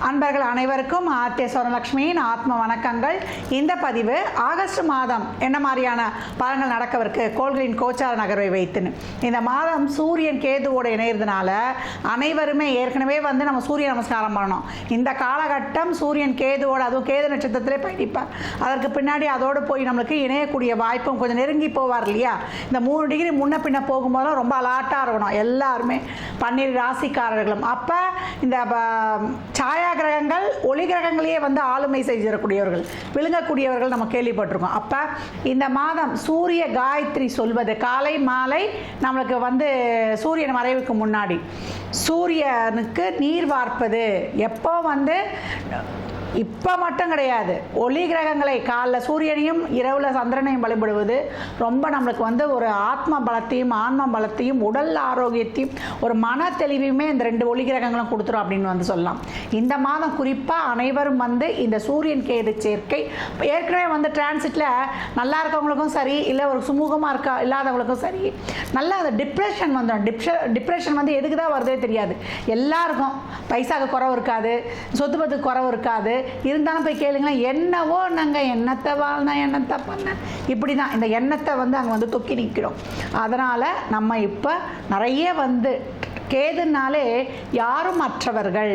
அன்பர்கள் அனைவருக்கும் ஆத்திய சுவரலட்சுமியின் ஆத்ம வணக்கங்கள். இந்த பதிவு ஆகஸ்ட் மாதம் என்ன மாதிரியான பலன்கள் நடக்கவிருக்கு? கோள்களின் கோச்சார நகர்வை வைத்துன்னு. இந்த மாதம் சூரியன் கேதுவோடு இணையறதுனால அனைவருமே ஏற்கனவே வந்து நம்ம சூரிய நமஸ்காரம் பண்ணணும். இந்த காலகட்டம் சூரியன் கேதுவோடு அதுவும் கேது நட்சத்திரத்திலே பயணிப்பார் அதற்கு பின்னாடி அதோடு போய் நம்மளுக்கு இணையக்கூடிய வாய்ப்பும் கொஞ்சம் நெருங்கி போவார் இல்லையா? இந்த மூணு டிகிரி முன்ன பின்ன போகும்போதெல்லாம் ரொம்ப அலாட்டாக இருக்கணும். எல்லாருமே பன்னீர் ராசிக்காரர்களும். அப்போ இந்த ப- சாயா கிரகங்கள் ஒளி கிரகங்களையே வந்து ஆளுமை செய்திடக்கூடியவர்கள் விழுங்கக்கூடியவர்கள் நம்ம கேள்விப்பட்டிருக்கோம். அப்போ இந்த மாதம் சூரிய காயத்ரி சொல்வது காலை மாலை நம்மளுக்கு வந்து சூரியன் மறைவுக்கு முன்னாடி. சூரியனுக்கு நீர் வார்ப்பது. எப்போ வந்து இப்போ மட்டும் கிடையாது. ஒளி கிரகங்களை காலைல சூரியனையும் இரவில் சந்திரனையும் வழிபடுவது ரொம்ப நம்மளுக்கு வந்து ஒரு ஆத்ம பலத்தையும் ஆன்ம பலத்தையும் உடல் ஆரோக்கியத்தையும் ஒரு மன தெளிவையுமே இந்த ரெண்டு ஒளி கிரகங்களும் கொடுத்துரும் அப்படின்னு வந்து சொல்லலாம். இந்த மாதம் குறிப்பாக அனைவரும் வந்து இந்த சூரியன் கேது சேர்க்கை ஏற்கனவே வந்து டிரான்சிட்டில் நல்லா இருக்கவங்களுக்கும் சரி இல்லை ஒரு சுமூகமாக இருக்கா இல்லாதவங்களுக்கும் சரி நல்லா அந்த டிப்ரெஷன் வந்துடும் டிப்ஷ டிப்ரெஷன் வந்து எதுக்கு தான் வருதே தெரியாது. எல்லாருக்கும் பைசாக்கு குறவு இருக்காது சொத்து பத்துக்கு குறவு இருக்காது இருந்தாலும் போய் கேளுங்களேன் என்னவோ நாங்கள் எண்ணத்தை வாழ்ந்தேன் எண்ணத்தை பண்ண? இப்படி தான் இந்த எண்ணத்தை வந்து அங்கே வந்து தொக்கி நிற்கிறோம் அதனால் நம்ம இப்போ நிறைய வந்து கேதுனாலே யாரும் மற்றவர்கள்.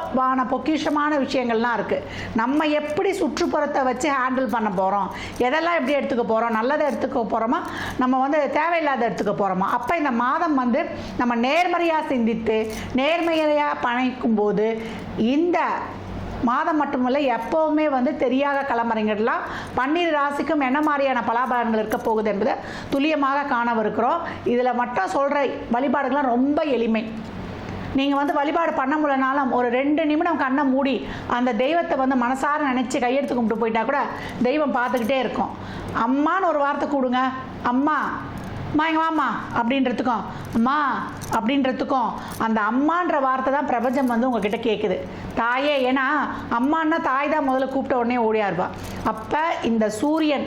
எல்லாவான பொக்கிஷமான விஷயங்கள்லாம் இருக்குது நம்ம எப்படி சுற்றுப்புறத்தை வச்சு ஹேண்டில் பண்ண போகிறோம் எதெல்லாம் எப்படி எடுத்துக்க போகிறோம் நல்லதை எடுத்துக்க போகிறோமா நம்ம வந்து தேவையில்லாத எடுத்துக்க போகிறோமா அப்போ இந்த மாதம் வந்து நம்ம நேர்மறையாக சிந்தித்து நேர்மையாக பணிக்கும் போது இந்த மாதம் மட்டுமல்ல எப்போவுமே வந்து தெரியாத கிளம்புறீங்கலாம் பன்னீர் ராசிக்கும் என்ன மாதிரியான பலாபலன்கள் இருக்க போகுது என்பதை துல்லியமாக காணவிருக்கிறோம். இதில் மட்டும் சொல்கிற வழிபாடுகள்லாம் ரொம்ப எளிமை. நீங்கள் வந்து வழிபாடு பண்ண முடியலனாலும் ஒரு ரெண்டு நிமிடம் கண்ணை மூடி அந்த தெய்வத்தை வந்து மனசார நினச்சி கையெடுத்து கும்பிட்டு போயிட்டா கூட தெய்வம் பார்த்துக்கிட்டே இருக்கும். அம்மான்னு ஒரு வார்த்தை கூடுங்க. அம்மா அம்மா அப்படின்றதுக்கும் அம்மா அப்படின்றதுக்கும் அந்த அம்மான்ற வார்த்தை தான் பிரபஞ்சம் வந்து உங்ககிட்ட கேட்குது தாயே ஏன்னா அம்மான்னா தாய் தான் முதல்ல கூப்பிட்ட உடனே ஓடியா இருப்பா அப்போ இந்த சூரியன்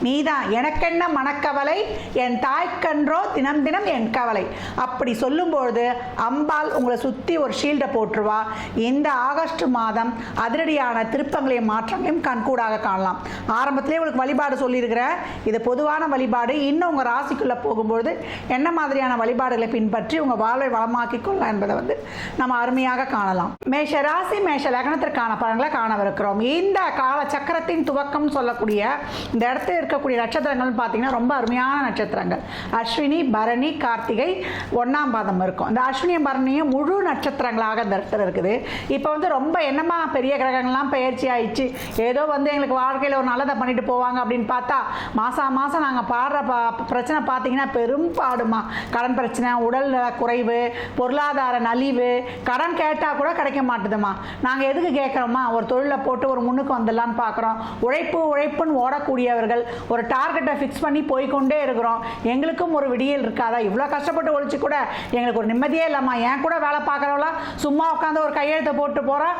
நீதான். எனக்கென்ன மனக்கவலை? என் தாய்க்கன்றோ தினம் தினம் என் கவலை. அப்படி சொல்லும்பொழுது அம்பாள் உங்களை சுற்றி ஒரு ஷீல்டை போட்டுருவா. இந்த ஆகஸ்ட் மாதம் அதிரடியான திருப்பங்களையும் மாற்றங்களையும் கண்கூடாக காணலாம். ஆரம்பத்திலே உங்களுக்கு வழிபாடு சொல்லியிருக்கிறேன் இது பொதுவான வழிபாடு. இன்னும் உங்கள் ராசிக்குள்ளே போகும்பொழுது என்ன மாதிரியான வழிபாடுகளை பின்பற்றி உங்கள் வாழ்வை வளமாக்கி கொள்ளலாம் என்பதை வந்து நம்ம அருமையாக காணலாம். மேஷ ராசி மேஷ லக்னத்திற்கான பலன்களை காணவிருக்கிறோம். இந்த கால சக்கரத்தின் துவக்கம் சொல்லக்கூடிய இந்த இடத்து இருக்கக்கூடிய நட்சத்திரங்கள்னு பார்த்தீங்கன்னா ரொம்ப அருமையான நட்சத்திரங்கள். அஸ்வினி பரணி கார்த்திகை ஒன்றாம் பாதம் இருக்கும். இந்த அஸ்வினியும் பரணியும் முழு நட்சத்திரங்களாக இந்த இடத்துல இருக்குது. இப்போ வந்து ரொம்ப என்னமா பெரிய கிரகங்கள்லாம் பயிற்சி ஆயிடுச்சு. ஏதோ வந்து எங்களுக்கு வாழ்க்கையில் ஒரு நல்லதை பண்ணிட்டு போவாங்க அப்படின்னு பார்த்தா மாதம் மாதம் நாங்கள் பாடுற பா பிரச்சனை பார்த்தீங்கன்னா பெரும் பாடுமா கடன் பிரச்சனை உடல் நல குறைவு பொருளாதார நலிவு கடன் கேட்டால் கூட கிடைக்க மாட்டுதுமா நாங்கள் எதுக்கு கேட்குறோமா ஒரு தொழிலை போட்டு ஒரு முன்னுக்கு வந்துடலான்னு பார்க்குறோம். உழைப்பு உழைப்புன்னு ஓடக்கூடியவர்கள் ஒரு டார்கெட்டை ஃபிக்ஸ் பண்ணி போய்க்கொண்டே இருக்கிறோம். எங்களுக்கும் ஒரு விடியல் இருக்காதா? இவ்வளோ கஷ்டப்பட்டு ஒழிச்சு கூட எங்களுக்கு ஒரு நிம்மதியே இல்லாமா என் கூட வேலை பார்க்குறவளாம் சும்மா உட்காந்து ஒரு கையெழுத்தை போட்டு போகிறான்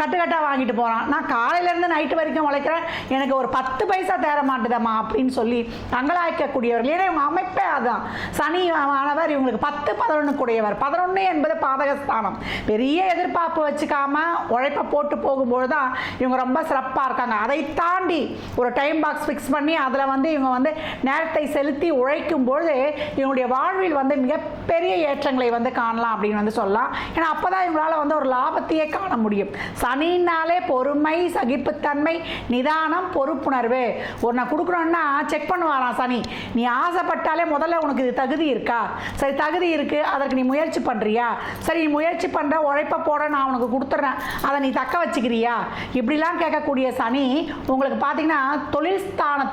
கட்டுக்கட்டாக வாங்கிட்டு போகிறான் நான் காலையிலேருந்து நைட்டு வரைக்கும் உழைக்கிறேன். எனக்கு ஒரு பத்து பைசா தேர மாட்டுதம்மா அப்படின்னு சொல்லி தங்களாய்க்கக்கூடியவர்கள். ஏன்னா இவங்க அமைப்பே அதுதான் சனி ஆனவர் இவங்களுக்கு பத்து பதினொன்று கூடியவர் பதினொன்று என்பது பாதகஸ்தானம். பெரிய எதிர்பார்ப்பு வச்சுக்காம உழைப்பை போட்டு போகும்போது தான் இவங்க ரொம்ப சிறப்பாக இருக்காங்க. அதை தாண்டி ஒரு டைம் பாக்ஸ் ஃபிக்ஸ் பண்ணி பண்ணி அதில் வந்து இவங்க வந்து நேரத்தை செலுத்தி உழைக்கும் பொழுது இவங்களுடைய வாழ்வில் வந்து மிகப்பெரிய ஏற்றங்களை வந்து காணலாம் அப்படின்னு வந்து சொல்லலாம். ஏன்னா அப்போ தான் இவங்களால் வந்து ஒரு லாபத்தையே காண முடியும். சனினாலே பொறுமை சகிப்புத்தன்மை நிதானம் பொறுப்புணர்வு. ஒரு நான் கொடுக்குறோன்னா செக் பண்ணுவாராம் சனி. நீ ஆசைப்பட்டாலே முதல்ல உனக்கு இது தகுதி இருக்கா? சரி தகுதி இருக்குது அதற்கு நீ முயற்சி பண்ணுறியா சரி நீ முயற்சி பண்ணுற உழைப்பை போட நான் உனக்கு கொடுத்துட்றேன் அதை நீ தக்க வச்சுக்கிறியா? இப்படிலாம் கேட்கக்கூடிய சனி உங்களுக்கு பார்த்தீங்கன்னா தொழில்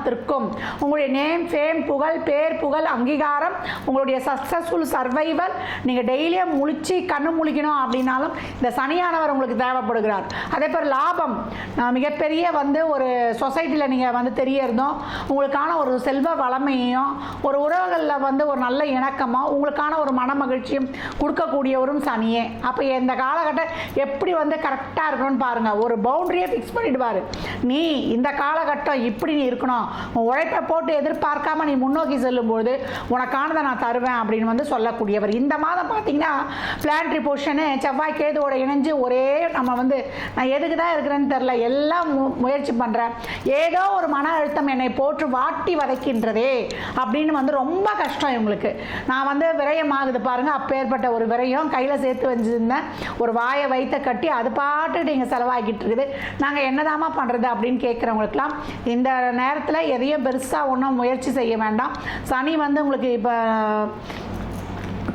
ஸ்தானத்திற்கும் உங்களுடைய நேம் ஃபேம் புகழ் பேர் புகழ் அங்கீகாரம் உங்களுடைய சக்ஸஸ்ஃபுல் சர்வைவல் நீங்கள் டெய்லியும் முழிச்சு கண்ணு முழிக்கணும் அப்படின்னாலும் இந்த சனியானவர் உங்களுக்கு தேவைப்படுகிறார். அதே போல் லாபம். மிகப்பெரிய வந்து ஒரு சொசைட்டியில் நீங்கள் வந்து தெரியறதும் உங்களுக்கான ஒரு செல்வ வளமையும் ஒரு உறவுகளில் வந்து ஒரு நல்ல இணக்கமும் உங்களுக்கான ஒரு மன மகிழ்ச்சியும் கொடுக்கக்கூடியவரும் சனியே. அப்போ இந்த காலகட்டம் எப்படி வந்து கரெக்டாக இருக்கணும்னு பாருங்கள் ஒரு பவுண்டரியை ஃபிக்ஸ் பண்ணிடுவார். நீ இந்த காலகட்டம் இப்படி நீ இருக்கணும். உன் உழைப்பை போட்டு எதிர்பார்க்காம நீ முன்னோக்கி செல்லும்போது உனக்கானதை நான் தருவேன் அப்படின்னு வந்து சொல்லக்கூடியவர். இந்த மாதம் பார்த்தீங்கன்னா பிளான்ட்ரி போர்ஷனு செவ்வாய் கேதுவோட இணைஞ்சு ஒரே நம்ம வந்து நான் எதுக்கு தான் இருக்கிறேன்னு தெரில எல்லாம் மு முயற்சி பண்ணுறேன் ஏதோ ஒரு மன அழுத்தம் என்னை போட்டு வாட்டி வதைக்கின்றதே அப்படின்னு வந்து ரொம்ப கஷ்டம் இவங்களுக்கு. நான் வந்து விரயம் ஆகுது அப்போ அப்பேற்பட்ட ஒரு விரயம் கையில் சேர்த்து வச்சுருந்தேன். ஒரு வாயை வைத்த கட்டி அது பாட்டு நீங்கள் செலவாகிட்டு இருக்குது. நாங்கள் என்னதாம்மா பண்ணுறது அப்படின்னு கேட்குறவங்களுக்குலாம் இந்த நேரத்தில் எதையும் பெருசாக ஒன்றும் முயற்சி செய்ய வேண்டாம். சனி வந்து உங்களுக்கு இப்போ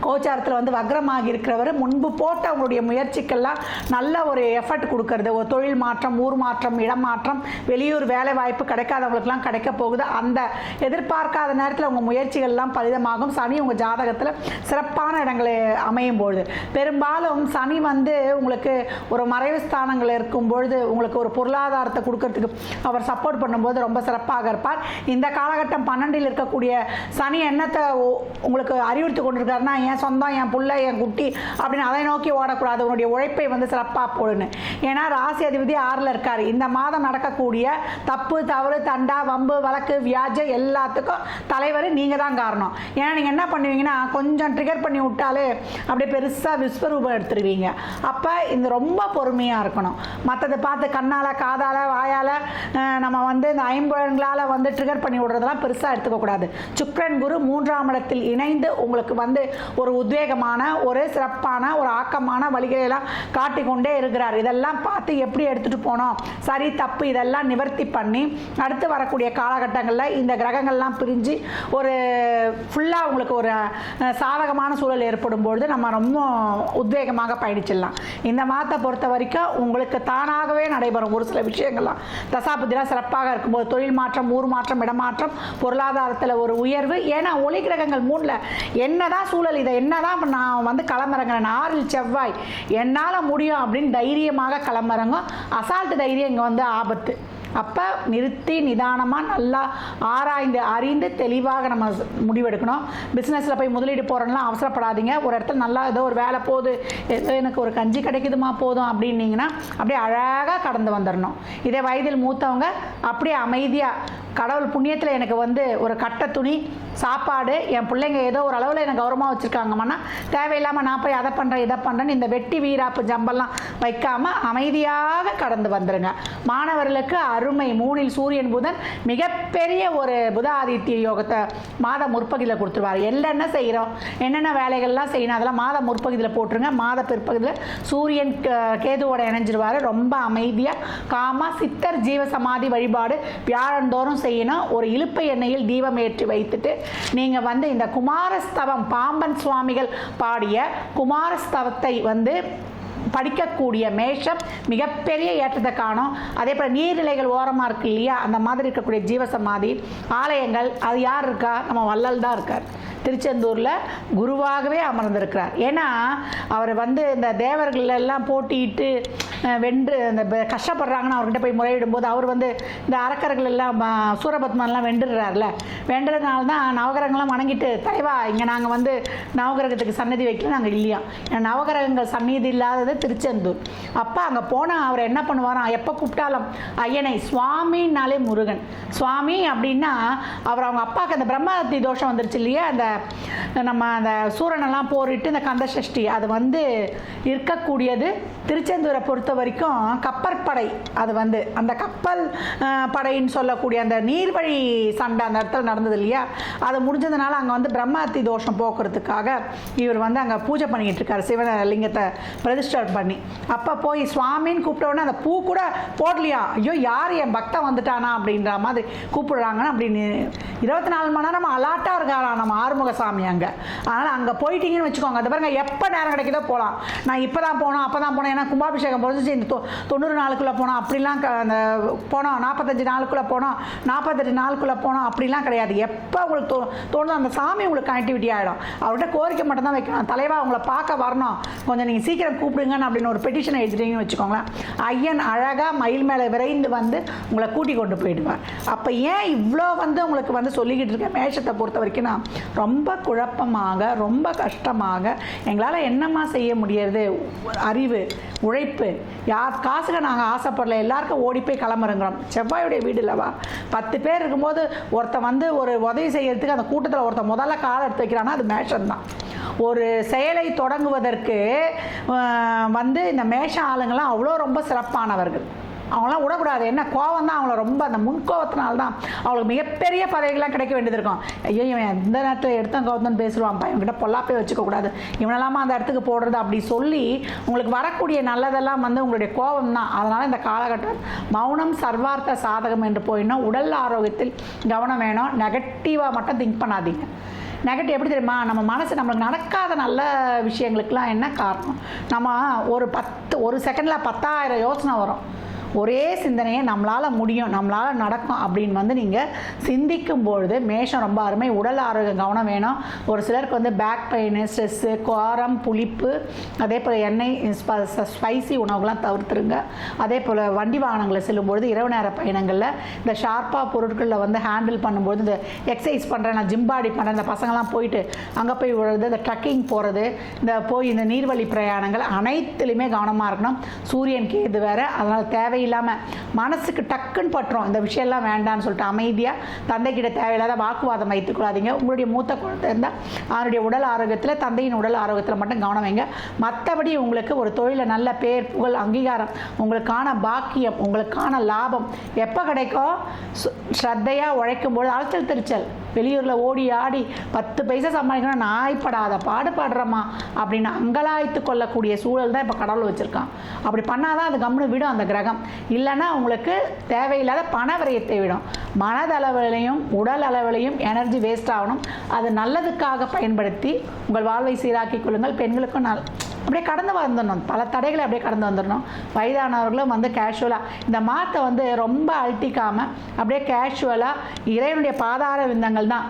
கோச்சாரத்தில் வந்து வக்ரமாக இருக்கிறவர் முன்பு போட்ட அவங்களுடைய முயற்சிக்கெல்லாம் நல்ல ஒரு எஃபர்ட் கொடுக்கறது. ஒரு தொழில் மாற்றம் ஊர் மாற்றம் இடம் மாற்றம் வெளியூர் வேலை வாய்ப்பு கிடைக்காதவங்களுக்குலாம் கிடைக்க போகுது. அந்த எதிர்பார்க்காத நேரத்தில் உங்கள் முயற்சிகள்லாம் பலிதமாகும். சனி உங்கள் ஜாதகத்தில் சிறப்பான இடங்களை அமையும் பொழுது. பெரும்பாலும் சனி வந்து உங்களுக்கு ஒரு மறைவு ஸ்தானங்கள் இருக்கும் பொழுது உங்களுக்கு ஒரு பொருளாதாரத்தை கொடுக்கறதுக்கு அவர் சப்போர்ட் பண்ணும்போது ரொம்ப சிறப்பாக இருப்பார். இந்த காலகட்டம் பன்னெண்டில் இருக்கக்கூடிய சனி என்னத்தை உங்களுக்கு அறிவுறுத்தி கொண்டிருக்காருன்னா என் சொந்தம் என் புள்ள என் குட்டி அப்படின்னு அதை நோக்கி ஓடக்கூடாது. உன்னுடைய உழைப்பை வந்து சிறப்பாக போடுன்னு. ஏன்னா ராசி அதிபதி ஆறில் இருக்கார். இந்த மாதம் நடக்கக்கூடிய தப்பு தவறு தண்டா வம்பு வழக்கு வியாஜம் எல்லாத்துக்கும் தலைவர் நீங்கள் தான் காரணம். ஏன்னா நீங்கள் என்ன பண்ணுவீங்கன்னா கொஞ்சம் ட்ரிகர் பண்ணி விட்டாலே அப்படியே பெருசாக விஸ்வரூபம் எடுத்துருவீங்க. அப்போ இந்த ரொம்ப பொறுமையாக இருக்கணும். மற்றதை பார்த்து கண்ணால் காதால் வாயால் நம்ம வந்து இந்த ஐம்பழங்களால் வந்து ட்ரிகர் பண்ணி விடுறதெல்லாம் பெருசாக எடுத்துக்கக்கூடாது. சுக்கிரன் குரு மூன்றாம் இடத்தில் இணைந்து உங்களுக்கு வந்து ஒரு உத்வேகமான ஒரு சிறப்பான ஒரு ஆக்கமான வழிகளையெல்லாம் காட்டிக்கொண்டே இருக்கிறார். இதெல்லாம் பார்த்து எப்படி எடுத்துகிட்டு போனோம்? சரி தப்பு. இதெல்லாம் நிவர்த்தி பண்ணி அடுத்து வரக்கூடிய காலகட்டங்களில் இந்த கிரகங்கள்லாம் பிரிஞ்சு ஒரு ஃபுல்லாக உங்களுக்கு ஒரு சாதகமான சூழல் ஏற்படும் பொழுது நம்ம ரொம்ப உத்வேகமாக பயணிச்சிடலாம். இந்த மாதத்தை பொறுத்த வரைக்கும் உங்களுக்கு தானாகவே நடைபெறும் ஒரு சில விஷயங்கள்லாம். தசாபதிலாம் சிறப்பாக இருக்கும்போது தொழில் மாற்றம் ஊர் மாற்றம் இடமாற்றம் பொருளாதாரத்தில் ஒரு உயர்வு. ஏன்னா ஒளி கிரகங்கள் மூணில் என்னதான் சூழல் இதை என்னதான் நான் வந்து களமிறங்குறேன். ஆறில் செவ்வாய். என்னால் முடியும் அப்படின்னு தைரியமாக களமிறங்கும். அசால்ட்டு தைரியம் இங்கே வந்து ஆபத்து. அப்போ நிறுத்தி நிதானமாக நல்லா ஆராய்ந்து அறிந்து தெளிவாக நம்ம முடிவெடுக்கணும். பிஸ்னஸில் போய் முதலீடு போகிறோம்லாம் அவசரப்படாதீங்க. ஒரு இடத்துல நல்லா ஏதோ ஒரு வேலை போகுது. ஏதோ எனக்கு ஒரு கஞ்சி கிடைக்குதுமா போதும் அப்படின்னீங்கன்னா அப்படியே அழகாக கடந்து வந்துடணும் இதே வயதில் மூத்தவங்க அப்படியே அமைதியாக கடவுள் புண்ணியத்தில் எனக்கு வந்து ஒரு கட்டை துணி சாப்பாடு என் பிள்ளைங்க ஏதோ ஒரு அளவில் எனக்கு கௌரவமாக வச்சுருக்காங்கம்மா தேவையில்லாமல் நான் போய் அதை பண்ணுறேன் இதை பண்ணுறேன்னு இந்த வெட்டி வீராப்பு ஜம்பெல்லாம் வைக்காமல் அமைதியாக கடந்து வந்துடுங்க மாணவர்களுக்கு அருமை. மூணில் சூரியன் புதன் மிகப்பெரிய ஒரு புத ஆதித்ய யோகத்தை மாத முற்பகுதியில் கொடுத்துருவார். என்னென்ன செய்கிறோம் என்னென்ன வேலைகள்லாம் செய்யணும்? அதெல்லாம் மாத முற்பகுதியில் போட்டுருங்க. மாத பிற்பகுதியில் சூரியன் கேதுவோட இணைஞ்சிருவார். ரொம்ப அமைதியாக காமா சித்தர் ஜீவ சமாதி வழிபாடு வியாழந்தோறும் செய்யணும் ஒரு இழுப்பை எண்ணெயில் தீபம் ஏற்றி வைத்துட்டு நீங்கள் வந்து இந்த குமாரஸ்தவம் பாம்பன் சுவாமிகள் பாடிய குமாரஸ்தவத்தை வந்து படிக்கக்கூடிய மேஷம் மிகப்பெரிய ஏற்றத்தை காணும். அதே போல் நீர்நிலைகள் ஓரமாக இருக்கு இல்லையா? அந்த மாதிரி இருக்கக்கூடிய ஜீவசமாதி ஆலயங்கள் அது யார் இருக்கா? நம்ம வள்ளல் தான் இருக்கார். திருச்செந்தூரில் குருவாகவே அமர்ந்திருக்கிறார். ஏன்னா அவர் வந்து இந்த தேவர்கள் எல்லாம் போட்டியிட்டு வென்று அந்த கஷ்டப்படுறாங்கன்னு அவர்கிட்ட போய் முறையிடும்போது அவர் வந்து இந்த அரக்கர்கள் எல்லாம் சூரபத்மன்லாம் வென்றுடுறாருல. வென்றதுனால தான் நவகிரகங்கள்லாம் வணங்கிட்டு தலைவா இங்கே நாங்கள் வந்து நவகிரகத்துக்கு சன்னதி வைக்கல நாங்கள் இல்லையா? ஏன்னா நவகிரகங்கள் சந்நிதி இல்லாதது திருச்செந்தூர். அப்போ அங்கே போனால் அவர் என்ன பண்ணுவாராம் எப்போ கூப்பிட்டாலும் ஐயனை சுவாமின்னாலே முருகன். சுவாமி அப்படின்னா அவர் அவங்க அப்பாவுக்கு அந்த பிரம்மஹத்தி தோஷம் வந்துருச்சு இல்லையா? அந்த நம்ம அந்த சூரனெல்லாம் போரிட்டு இந்த கந்த சஷ்டி அது வந்து இருக்கக்கூடியது திருச்செந்தூரை பொறுத்த பொறுத்த வரைக்கும் கப்பற்படை அது வந்து அந்த கப்பல் படைன்னு சொல்லக்கூடிய அந்த நீர்வழி சண்டை அந்த இடத்துல நடந்தது இல்லையா? அது முடிஞ்சதுனால அங்கே வந்து பிரம்மஹத்தி தோஷம் போக்குறதுக்காக இவர் வந்து அங்கே பூஜை பண்ணிக்கிட்டு இருக்காரு சிவன லிங்கத்தை பிரதிஷ்டர் பண்ணி. அப்போ போய் சுவாமின்னு கூப்பிட்டோடனே அந்த பூ கூட போடலையா? ஐயோ யார் என் பக்தன் வந்துட்டானா அப்படின்ற மாதிரி கூப்பிடுறாங்கன்னு அப்படின்னு இருபத்தி நாலு மணி நேரம் அலாட்டாக இருக்காரா நம்ம ஆறுமுக சாமி அங்கே. அதனால் அங்கே போயிட்டீங்கன்னு வச்சுக்கோங்க. அது பாருங்க எப்போ நேரம் கிடைக்குதோ போகலாம் நான் இப்போ தான் போனோம் அப்போ தான் போனேன் ஏன்னா கும்பாபிஷேகம் போகிறது இந்த தொ- தொண்ணூறு நாளுக்குள்ளே போனோம் அப்படிலாம் க- அந்த போனோம் நாற்பத்தஞ்சு நாளுக்குள்ளே போனோம் நாற்பத்தெட்டு நாளுக்குள்ளே போனோம் அப்படிலாம் கிடையாது. எப்போ உங்களுக்கு தோ தோணுதோ அந்த சாமி உங்களுக்கு கனெக்டிவிட்டி ஆகிடும் அவர்கிட்ட கோரிக்கை மட்டும் தான் வைக்கணும். தலைவா உங்களை பார்க்க வரணும். கொஞ்சம் நீங்கள் சீக்கிரம் கூப்பிடுங்கன்னு அப்படின்னு ஒரு பெட்டிஷனை எழுதிட்டீங்கன்னு வச்சுக்கோங்களேன். ஐயன் அழகாக மயில் மேலே விரைந்து வந்து உங்களை கூட்டி கொண்டு போயிடுவார். அப்போ ஏன் இவ்வளோ வந்து உங்களுக்கு வந்து சொல்லிக்கிட்டு இருக்கேன்? மேஷத்தை பொறுத்த வரைக்கும் நான் ரொம்ப குழப்பமாக ரொம்ப கஷ்டமாக எங்களால் என்னம்மா செய்ய முடியறது? அறிவு உழைப்பு யார் காசுக்கு நாங்கள் ஆசைப்படல எல்லாருக்கும் ஓடி போய் கிளம்புறங்கிறோம். செவ்வாயுடைய வீடு இல்லவா? பத்து பேர் இருக்கும்போது ஒருத்தன் வந்து ஒரு உதவி செய்கிறதுக்கு அந்த கூட்டத்தில் ஒருத்தன் முதல்ல காலை எடுத்து வைக்கிறான்னா அது மேஷம் தான் ஒரு செயலை தொடங்குவதற்கு வந்து இந்த மேஷ ஆளுங்கள்லாம் அவ்வளோ ரொம்ப சிறப்பானவர்கள். அவங்களாம் விடக்கூடாது. என்ன கோவம் தான் அவங்கள ரொம்ப அந்த முன்கோவத்தினால தான் அவங்களுக்கு மிகப்பெரிய பதவிகள்லாம் கிடைக்க வேண்டியது இருக்கும். ஐயோ இவன் எந்த நேரத்தில் எடுத்தன் கோவத்தன் பேசுவான்ப்பா இவன்கிட்ட பொல்லாப்பே வச்சுக்கக்கூடாது இவனெல்லாமா அந்த இடத்துக்கு போடுறது அப்படி சொல்லி உங்களுக்கு வரக்கூடிய நல்லதெல்லாம் வந்து உங்களுடைய கோபம் தான் அதனால் இந்த காலகட்டம் மௌனம் சர்வார்த்த சாதகம் என்று போயின்னா உடல் ஆரோக்கியத்தில் கவனம் வேணும். நெகட்டிவாக மட்டும் திங்க் பண்ணாதீங்க. நெகட்டிவ் எப்படி தெரியுமா? நம்ம மனசு நம்மளுக்கு நடக்காத நல்ல விஷயங்களுக்கெல்லாம் என்ன காரணம்? நம்ம ஒரு பத்து ஒரு செகண்டில் பத்தாயிரம் யோசனை வரும். ஒரே சிந்தனையை நம்மளால் முடியும் நம்மளால் நடக்கும் அப்படின்னு வந்து நீங்கள் சிந்திக்கும் பொழுது மேஷம் ரொம்ப அருமை. உடல் ஆரோக்கியம் கவனம் வேணும். ஒரு சிலருக்கு வந்து பேக் பெயின் ஸ்ட்ரெஸ்ஸு காரம் புளிப்பு அதே போல் எண்ணெய் ஸ்பைசி உணவுகள்லாம் தவிர்த்துருங்க. அதே போல் வண்டி வாகனங்களை செல்லும்பொழுது இரவு நேர பயணங்களில் இந்த ஷார்ப்பாக பொருட்களில் வந்து ஹேண்டில் பண்ணும்போது இந்த எக்ஸசைஸ் பண்ணுறேன் நான் ஜிம்பாடி பண்ணுறேன் இந்த பசங்கள்லாம் போயிட்டு அங்கே போய் விழுறது இந்த ட்ரக்கிங் போகிறது இந்த போய் இந்த நீர்வழி பிரயாணங்கள் அனைத்துலேயுமே கவனமாக இருக்கணும். சூரியன் கேது வேறு அதனால் தேவை தேவையில்லாமல் மனசுக்கு டக்குன்னு பட்டுரும். இந்த விஷயம்லாம் வேண்டாம்னு சொல்லிட்டு அமைதியாக தந்தைக்கிட்ட தேவையில்லாத வாக்குவாதம் வைத்துக்கொள்ளாதீங்க உங்களுடைய மூத்த குழந்தை இருந்தால் அவனுடைய உடல் ஆரோக்கியத்தில் தந்தையின் உடல் ஆரோக்கியத்தில் மட்டும் கவனம் வைங்க. மற்றபடி உங்களுக்கு ஒரு தொழிலில் நல்ல பேர் புகழ் அங்கீகாரம் உங்களுக்கான பாக்கியம் உங்களுக்கான லாபம் எப்போ கிடைக்கும்? ஸ்ரத்தையாக உழைக்கும் போது அலைச்சல் திருச்சல். வெளியூரில் ஓடி ஆடி பத்து பைசா சம்பாதிக்கணும் நாய்ப்படாத பாடுபடுறோமா அப்படின்னு அங்கலாய்த்து கொள்ளக்கூடிய சூழல் தான் இப்போ கடவுள் வச்சுருக்கான். அப்படி பண்ணாதான் அது கம்முன்னு விடும் அந்த கிரகம். இல்லைன்னா உங்களுக்கு தேவையில்லாத பண விரயத்தை விடும். மனதளவிலையும் உடல் அளவிலையும் எனர்ஜி வேஸ்ட் ஆகணும். அது நல்லதுக்காக பயன்படுத்தி உங்கள் வாழ்வை சீராக்கிக் கொள்ளுங்கள். பெண்களுக்கும் நல் அப்படியே கடந்து வந்துடணும். பல தடைகளை அப்படியே கடந்து வந்துடணும். வயதானவர்களும் வந்து கேஷுவலாக இந்த மாத்தை வந்து ரொம்ப அழட்டிக்காமல் அப்படியே கேஷுவலாக இறைவனுடைய பாதார விந்தங்கள் தான்.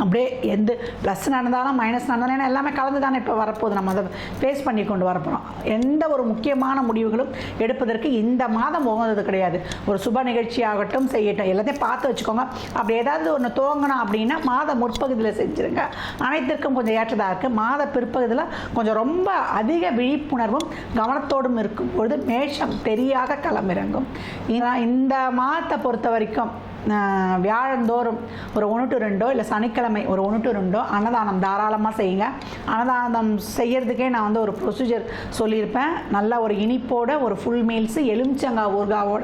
அப்படியே எந்த ப்ளஸ் நடந்தாலும் மைனஸ் நடந்தாலும் ஏன்னா எல்லாமே கலந்து தானே இப்போ வரப்போகுது. நம்ம அதை ஃபேஸ் பண்ணி கொண்டு வரப்போகிறோம் எந்த ஒரு முக்கியமான முடிவுகளும் எடுப்பதற்கு இந்த மாதம் போகிறது கிடையாது. ஒரு சுப நிகழ்ச்சி ஆகட்டும் செய்யட்டும் எல்லாத்தையும் பார்த்து வச்சுக்கோங்க. அப்படி ஏதாவது ஒன்று துவங்கணும் அப்படின்னா மாத முற்பகுதியில் செஞ்சுருங்க. அனைத்திற்கும் கொஞ்சம் ஏற்றதாக இருக்குது மாத பிற்பகுதியில் கொஞ்சம் ரொம்ப அதிக விழிப்புணர்வும் கவனத்தோடும் இருக்கும் பொழுது மேஷம் தெரியாக களமிறங்கும். இந்த- மாதத்தை பொறுத்த வரைக்கும் வியாழந்தோறும் ஒரு ஒன்று டு ரெண்டோ இல்லை சனிக்கிழமை ஒரு ஒன்று டு ரெண்டோ அன்னதானம் தாராளமாக செய்யுங்க. அன்னதானம் செய்கிறதுக்கே நான் வந்து ஒரு ப்ரொசீஜர் சொல்லியிருப்பேன். நல்ல ஒரு இனிப்போட ஒரு ஃபுல் மீல்ஸு எலுமிச்சங்காய் ஊர்காவோட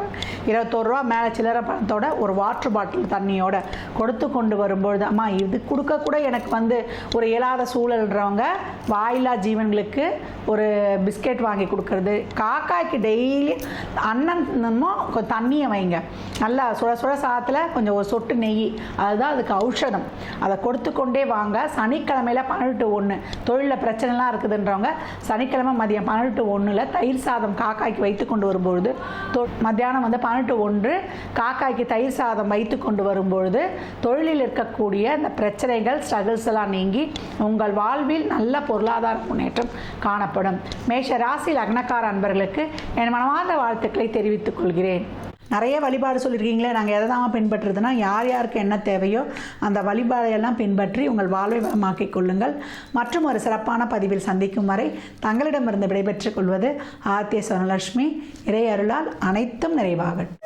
இருபத்தோருவா மேலே சில்லறை பணத்தோட ஒரு வாட்டர் பாட்டில் தண்ணியோட கொடுத்து கொண்டு வரும்பொழுது அம்மா இது கொடுக்க கூட எனக்கு வந்து ஒரு இயலாத சூழல்ன்றவங்க வாயில்லா ஜீவன்களுக்கு ஒரு பிஸ்கெட் வாங்கி கொடுக்கறது. காக்காய்க்கு டெய்லி அன்னமும் தண்ணியை வைங்க. நல்லா சுட சுட சாதத்தில் கொஞ்சம் ஒரு சொட்டு நெய் அதுதான் அதுக்கு ஔஷதம். அதை கொடுத்து கொண்டே வாங்க. சனிக்கிழமையில் பன்னெண்டு டு ஒன்று தொழிலில் பிரச்சனைலாம் இருக்குதுன்றவங்க சனிக்கிழமை மதியம் பன்னெண்டு டு ஒன்றில் தயிர் சாதம் காக்காய்க்கு வைத்து கொண்டு வரும்பொழுது தொ- மத்தியானம் வந்து பன்னெண்டு ஒன்று காக்காய்க்கு தயிர் சாதம் வைத்து கொண்டு வரும்பொழுது தொழிலில் இருக்கக்கூடிய இந்த பிரச்சனைகள் ஸ்ட்ரகிள்ஸ் எல்லாம் நீங்கி உங்கள் வாழ்வில் நல்ல பொருளாதார முன்னேற்றம் காணப்படும். மேஷ ராசி லக்னக்கார அன்பர்களுக்கு என் மனமார்ந்த வாழ்த்துக்களை தெரிவித்துக் கொள்கிறேன். நிறைய வழிபாடு சொல்லியிருக்கீங்களே நாங்கள் எதை தான் பின்பற்றுறதுன்னா யார் யாருக்கு என்ன தேவையோ அந்த வழிபாடையெல்லாம் பின்பற்றி உங்கள் வாழ்வை வளமாக்கிக் கொள்ளுங்கள். மற்றும் ஒரு சிறப்பான பதிவில் சந்திக்கும் வரை தங்களிடமிருந்து விடைபெற்றுக் கொள்வது ஆர்த்திய சுவனலட்சுமி இறை அருளால் அனைத்தும் நிறைவாகட்டும்.